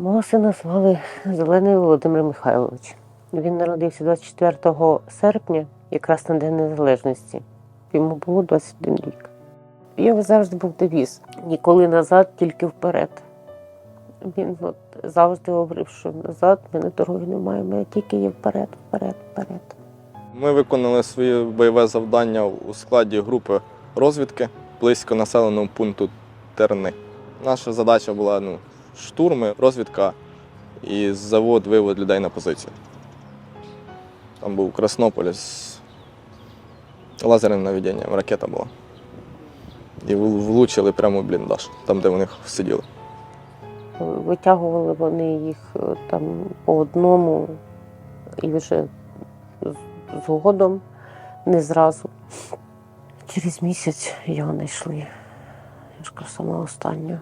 Мого сина звали Зелений Володимир Михайлович. Він народився 24 серпня, якраз на День Незалежності. Йому було 21 рік. Його завжди був девіз ніколи назад, тільки вперед. Він от завжди говорив, що назад мене дороги немає, мене тільки є вперед, вперед, вперед. Ми виконали своє бойове завдання у складі групи розвідки близько населеного пункту Терни. Наша задача була ну, штурми, розвідка і завод вивод людей на позицію. Там був Краснополіс, лазерним наведенням, ракета була. І влучили прямо в бліндаж, там, де вони сиділи. Витягували вони їх е, там по одному і вже згодом, не зразу. Через місяць його знайшли. Я ж кажу, сама остання.